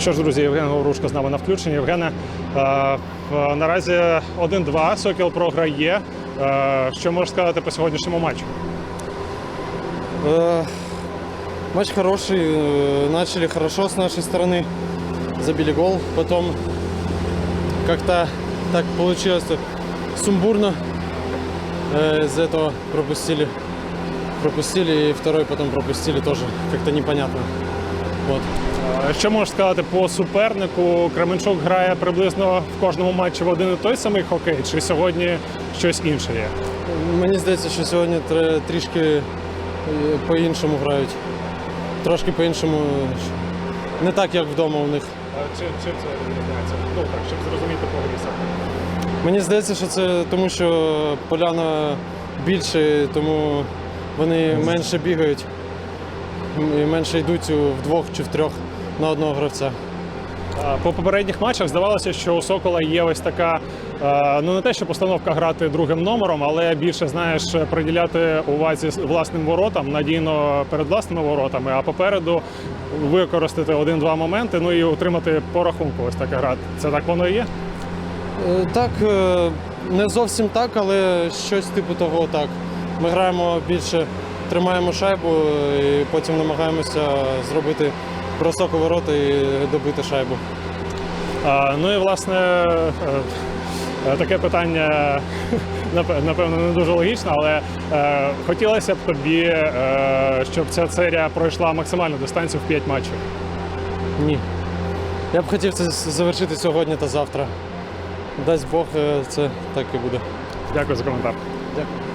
Що ж, друзі, Євген Говорушко з нами на включенні. Євгене, е, в- наразі 1-2, Сокіл програє. Е, Що можеш сказати по сьогоднішньому матчу? Э, Матч хороший, э, начали хорошо с нашей стороны, забили гол, потом как-то так получилось э, сумбурно, Э, из-за этого пропустили, пропустили и второй потом пропустили тоже, как-то непонятно. Вот. Е, Що можеш сказати по супернику? Кременчук грає приблизно в кожному матчі в один і той самий хокей, чи сьогодні щось інше є? Мені здається, що сьогодні трішки е, по-іншому грають. Трошки по-іншому, е, не так, як вдома у них. Чим, чим це відрізняється? Ну так, щоб зрозуміти по. Мені здається, що це тому, що поляна більше, тому вони менше бігають і менше йдуть у- вдвох чи втрьох на одного гравця. По попередніх матчах здавалося, що у Сокола є ось така, е, ну не те, що постановка грати другим номером, але більше знаєш приділяти увазі власним воротам, надійно перед власними воротами, а попереду використати один-два моменти, ну і отримати по рахунку. Ось така гра. Це так воно і є. Е, Так, е, не зовсім так, але щось типу того так. Ми граємо більше, тримаємо шайбу і потім намагаємося зробити бросок у ворота і добити шайбу. А, Ну і власне е, таке питання напевно не дуже логічне, але е, хотілося б тобі, е, щоб ця серія пройшла максимальну дистанцію в 5 матчів. Ні. Я б хотів це завершити сьогодні та завтра. Дасть Бог, це так і буде. Дякую за коментар. Дякую.